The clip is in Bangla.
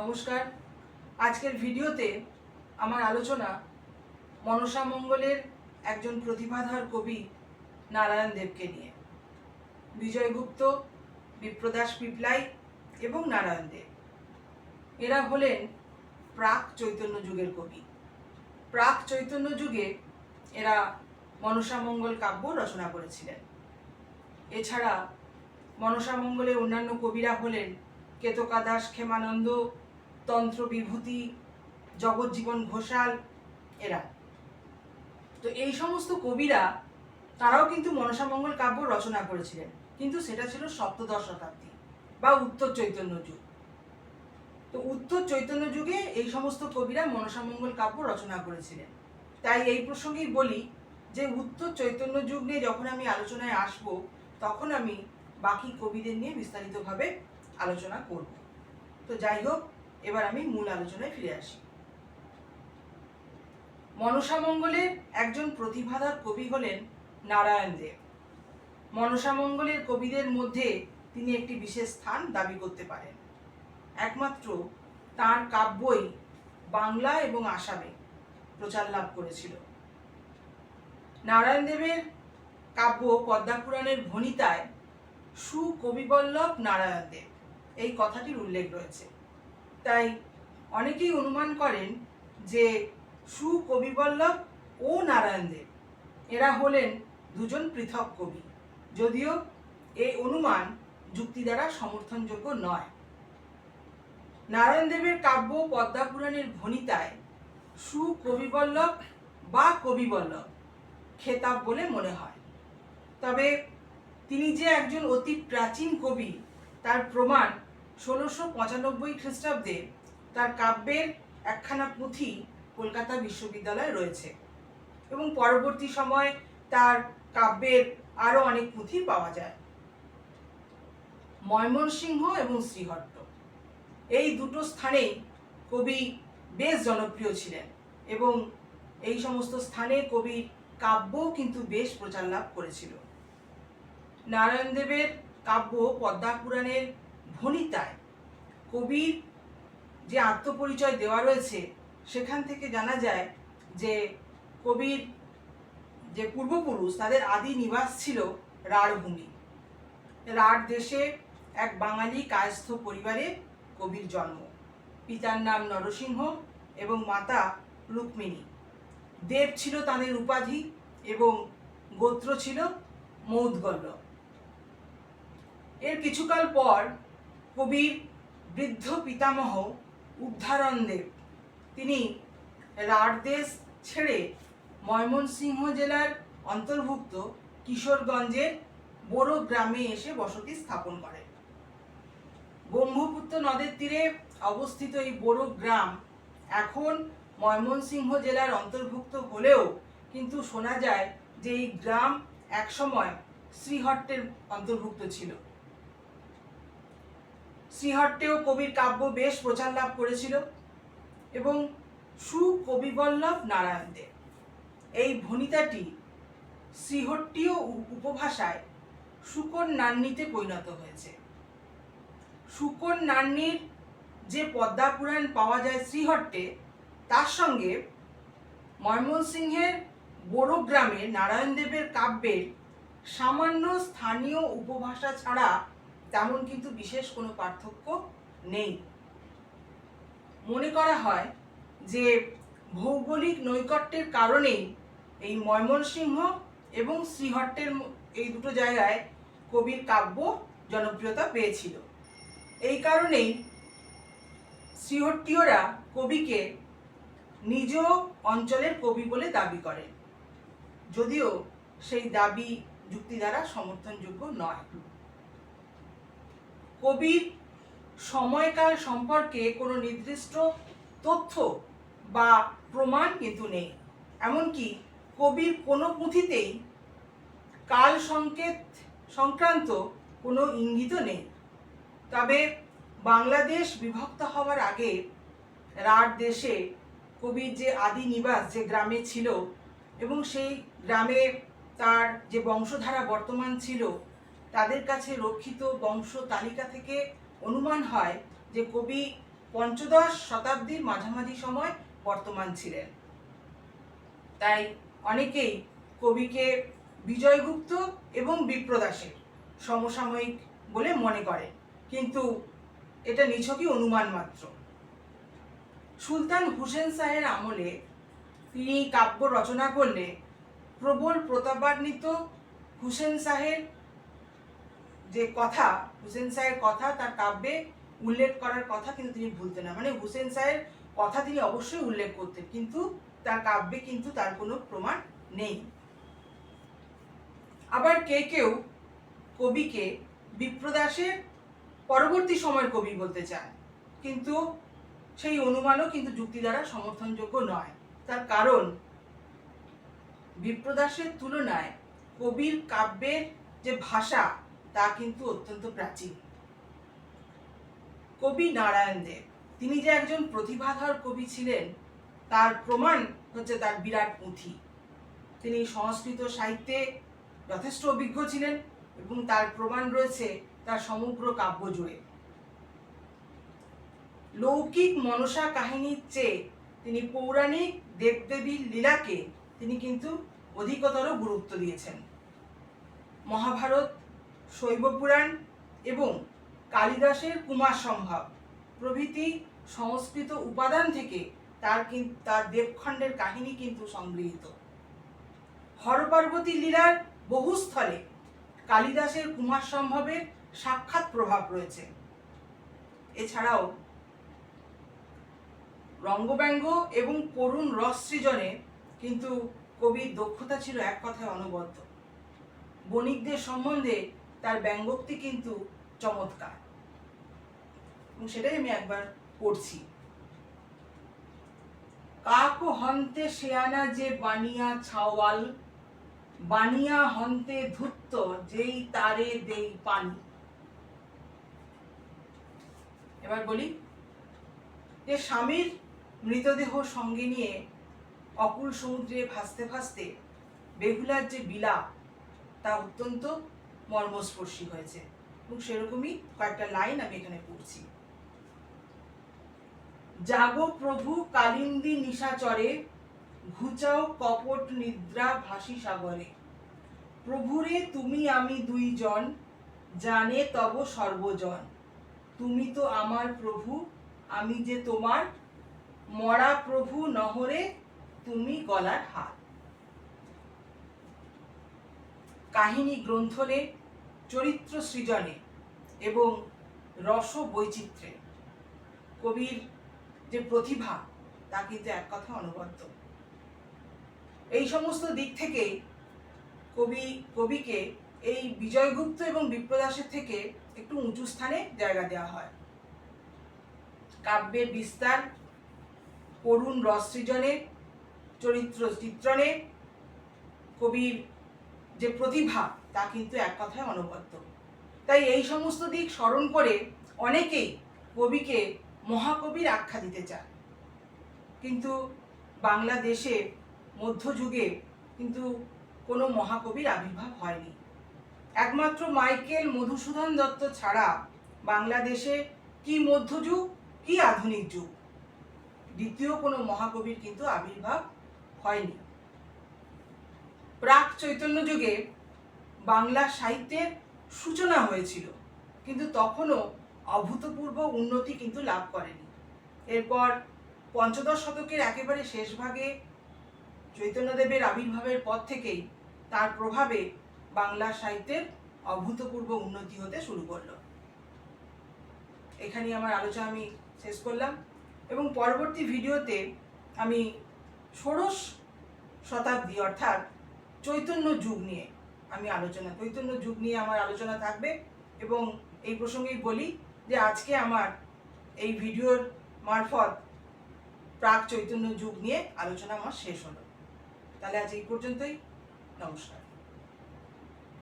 নমস্কার। আজকের ভিডিওতে আমার আলোচনা মনসা মঙ্গলের একজন প্রতিভাধর কবি নারায়ণ দেবকে নিয়ে। বিজয়গুপ্ত বিপ্রদাস পিপলাই এবং নারায়ণ দেব। এরা হলেন প্রাক চৈতন্য যুগের কবি। প্রাক চৈতন্য যুগে এরা মনসা মঙ্গল কাব্য রচনা করেছিলেন। এছাড়া মনসা মঙ্গলের অন্যান্য কবিরা হলেন কেতকা দাস ক্ষেমানন্দ তন্ত্র বিভূতি জগজ্জীবন ঘোষাল, এরা। তো এই সমস্ত কবিরা, তারাও কিন্তু মনসা মঙ্গল কাব্য রচনা করেছিলেন। কিন্তু সেটা ছিল সপ্তদশ শতাব্দী বা উত্তর চৈতন্য যুগ। তো উত্তর চৈতন্য যুগে এই সমস্ত কবিরা মনসামঙ্গল কাব্য রচনা করেছিলেন। তাই এই প্রসঙ্গেই বলি যে উত্তর চৈতন্য যুগ নিয়ে যখন আমি আলোচনায় আসব, তখন আমি বাকি কবিদের নিয়ে বিস্তারিতভাবে আলোচনা করব। তো যাই হোক এবার আমি মূল আলোচনায় ফিরে আসি। মনসা মঙ্গলের একজন প্রতিভাধর কবি হলেন নারায়ণ দেব। মনসা মঙ্গলের কবিদের মধ্যে তিনি একটি বিশেষ স্থান দাবি করতে পারেন। একমাত্র তার কাব্যই বাংলা এবং আসামে প্রচার লাভ করেছিল। নারায়ণ দেবের কাব্য পদ্মাপুরাণের ভণিতায় সুকবিবল্লভ নারায়ণ দেব। এই কথাটির উল্লেখ রয়েছে। তাই অনেকেই অনুমান করেন যে সুকবিবল্লভ ও নারায়ণ দেব। এরা হলেন দুজন পৃথক কবি। যদিও এই অনুমান যুক্তি দ্বারা সমর্থনযোগ্য নয়। নারায়ণ দেবের কাব্য পদ্মাপুরাণের ভণিতায় সুকবিবল্লভ বা কবিবল্লভ খেতাব বলে মনে হয়। তবে তিনি যে একজন অতি প্রাচীন কবি, তার প্রমাণ ষোলোশো পঁচানব্বই খ্রিস্টাব্দে তার কাব্যের একখানা পুঁথি কলকাতা বিশ্ববিদ্যালয়ে রয়েছে এবং পরবর্তী সময় তার কাব্যের আরও অনেক পুঁথি পাওয়া যায়। ময়মনসিংহ এবং শ্রীহট্ট। এই দুটো স্থানেই কবি বেশ জনপ্রিয় ছিলেন এবং এই সমস্ত স্থানে কবির কাব্য কিন্তু বেশ প্রচার লাভ করেছিল। নারায়ণ দেবের কাব্য পদ্মাপুরাণের ভণিতায় কবির যে আত্মপরিচয় দেওয়া রয়েছে, সেখান থেকে জানা যায় যে কবির যে পূর্বপুরুষ, তাদের আদি নিবাস ছিল রাঢ়ভূমি। রাঢ় দেশে এক বাঙালি কায়স্থ পরিবারে কবির জন্ম। পিতার নাম নরসিংহ এবং মাতা রুক্মিণী। দেব ছিল তাদের উপাধি এবং গোত্র ছিল মৌদগল্য এর কিছুকাল পর কবির বৃদ্ধ পিতামহ উদ্ধারণ দেব তিনি রাঢ়দেশ ছেড়ে ময়মনসিংহ জেলার অন্তর্ভুক্ত কিশোরগঞ্জের বড় গ্রামে এসে বসতি স্থাপন করেন। ব্রহ্মপুত্র নদের তীরে অবস্থিত এই বড় গ্রাম এখন ময়মনসিংহ জেলার অন্তর্ভুক্ত হলেও কিন্তু শোনা যায় যে এই গ্রাম একসময় শ্রীহট্টের অন্তর্ভুক্ত ছিল। শ্রীহট্টেও কবির কাব্য বেশ প্রচার লাভ করেছিল এবং সুকবিবল্লভ নারায়ণ দেব এই ভণিতাটি শ্রীহট্টীয় উপ- উপভাষায় শুকর নান্নিতে পরিণত হয়েছে। শুকর নান্নির যে পদ্মাপুরাণ পাওয়া যায় শ্রীহট্টে তার সঙ্গে ময়মনসিংহের বড় নারায়ণ দেবের কাব্যের সামান্য স্থানীয় উপভাষা ছাড়া তেমন কিন্তু বিশেষ কোনো পার্থক্য নেই। মনে করা হয় যে ভৌগোলিক নৈকট্যের কারণেই এই ময়মনসিংহ এবং শ্রীহট্টের এই দুটো জায়গায় কবির কাব্য জনপ্রিয়তা পেয়েছিল। এই কারণেই শ্রীহট্টীয়রা কবিকে নিজ অঞ্চলের কবি বলে দাবি করে, যদিও সেই দাবি যুক্তি দ্বারা সমর্থনযোগ্য নয়। কবির সময়কাল সম্পর্কে কোনো নির্দিষ্ট তথ্য বা প্রমাণ কিন্তু নেই। এমনকি কবির কোনো পুঁথিতেই কাল সংকেত সংক্রান্ত কোনো ইঙ্গিত নেই। তবে বাংলাদেশ বিভক্ত হওয়ার আগে রাঢ় দেশে কবির যে আদি নিবাস, যে গ্রামে ছিল এবং সেই গ্রামে তার যে বংশধারা বর্তমান ছিল তাদের কাছে রক্ষিত বংশ তালিকা থেকে অনুমান হয় যে কবি পঞ্চদশ শতাব্দীর মাঝামাঝি সময় বর্তমান ছিলেন। তাই অনেকেই কবিকে বিজয়গুপ্ত এবং বিপ্রদাসের সমসাময়িক বলে মনে করেন, কিন্তু এটা নিছকই অনুমান মাত্র। সুলতান হুসেন শাহের আমলে তিনি কাব্য রচনা করলে প্রবল প্রতাপান্বিত হুসেন শাহের যে কথা, হুসেন শাহের কথা, তার কাব্যে উল্লেখ করার কথা কিন্তু তিনি ভুলতেন না। মানে হুসেন শাহের কথা তিনি অবশ্যই উল্লেখ করতেন, কিন্তু তার কাব্যে কিন্তু তার কোনো প্রমাণ নেই। আবার কে কেউ কবিকে বিপ্রদাসের পরবর্তী সময়ের কবি বলতে চায়, কিন্তু সেই অনুমানও কিন্তু যুক্তি দ্বারা সমর্থনযোগ্য নয়। তার কারণ, বিপ্রদাসের তুলনায় কবির কাব্যের যে ভাষা তা কিন্তু অত্যন্ত প্রাচীন। কবি নারায়ণ দেব, তিনি যে একজন প্রতিভাধর কবি ছিলেন, তার প্রমাণ হচ্ছে তার বিরাট পুঁথি। তিনি সংস্কৃত সাহিত্যে যথেষ্ট অভিজ্ঞ ছিলেন এবং তার প্রমাণ রয়েছে তার সমগ্র কাব্য জুড়ে লৌকিক মনসা কাহিনীর চেয়ে তিনি পৌরাণিক দেবদেবীর লীলাকে তিনি কিন্তু অধিকতর গুরুত্ব দিয়েছেন। মহাভারত শৈব পুরাণ এবং কালিদাসের কুমার সম্ভব প্রভৃতি সংস্কৃত উপাদান থেকে তার তার দেবখণ্ডের কাহিনী কিন্তু সংগৃহীত। হরপার্বতী লীলার বহু স্থলে কালিদাসের কুমার সম্ভবের সাক্ষাৎ প্রভাব রয়েছে। এছাড়াও রঙ্গব্যঙ্গ এবং করুণ রস সৃজনে কিন্তু কবির দক্ষতা ছিল এক কথায় অনবদ্য। বণিকদের সম্বন্ধে তার ব্যঙ্গোক্তি কিন্তু চমৎকার। এবং সেটাই আমি একবার পড়ছি। কাক হন্তে শেয়ানা যে বানিয়া ছাওয়াল, বানিয়া হন্তে ধুত্ত যেই তারে দেই পানি। এবার বলি, যে স্বামীর মৃতদেহ সঙ্গে নিয়ে অকুল সমুদ্রে ভাসতে ভাসতে বেহুলার যে বিলাপ, তা অত্যন্ত মর্মস্পর্শী হয়েছে। এবং সেরকমই কয়েকটা লাইন আমি এখানে পড়ছি। জাগো প্রভু কালিন্দী নিশাচরে ঘুচাও কপট নিদ্রা ভাসি সাগরে। প্রভুরে, তুমি আমি দুইজন, জানে তব সর্বজন। তুমি তো আমার প্রভু, আমি যে তোমার, মরা প্রভু নহরে তুমি গলার হাত। কাহিনী গ্রন্থনে চরিত্র সৃজনে এবং রস বৈচিত্র্যে কবির যে প্রতিভা, তা কিন্তু এক কথা অনবদ্য। এই সমস্ত দিক থেকে কবি, কবিকে এই বিজয়গুপ্ত এবং বিপ্রদাসের থেকে একটু উঁচু স্থানে জায়গা দেওয়া হয়। কাব্যের বিস্তার করুণ রস সৃজনে, চরিত্র চিত্রণে কবির যে প্রতিভা তা কিন্তু এক কথায় অনবদ্য। তাই এই সমস্ত দিক স্মরণ করে অনেকেই কবিকে মহাকবির আখ্যা দিতে চান। কিন্তু বাংলাদেশে মধ্যযুগে কিন্তু কোনো মহাকবির আবির্ভাব হয়নি। একমাত্র মাইকেল মধুসূদন দত্ত ছাড়া বাংলাদেশে কি মধ্যযুগ, কি আধুনিক যুগ? দ্বিতীয় কোনো মহাকবির কিন্তু আবির্ভাব হয়নি। প্রাক চৈতন্য যুগে বাংলা সাহিত্যের সূচনা হয়েছিল, কিন্তু তখনও অভূতপূর্ব উন্নতি কিন্তু লাভ করেনি। এরপর পঞ্চদশ শতকের একেবারে শেষ ভাগে চৈতন্যদেবের আবির্ভাবের পর থেকেই তার প্রভাবে বাংলা সাহিত্যের অভূতপূর্ব উন্নতি হতে শুরু করল। এখানেই আমার আলোচনা আমি শেষ করলাম এবং পরবর্তী ভিডিওতে আমি ষোড়শ শতাব্দী অর্থাৎ চৈতন্য যুগ নিয়ে আমি আলোচনা, চৈতন্য যুগ নিয়ে আমার আলোচনা থাকবে এবং এই প্রসঙ্গেই বলি যে আজকে আমার এই ভিডিওর মারফত প্রাক চৈতন্য যুগ নিয়ে আলোচনা আমার শেষ হলো। তাহলে আজ এই পর্যন্তই। নমস্কার।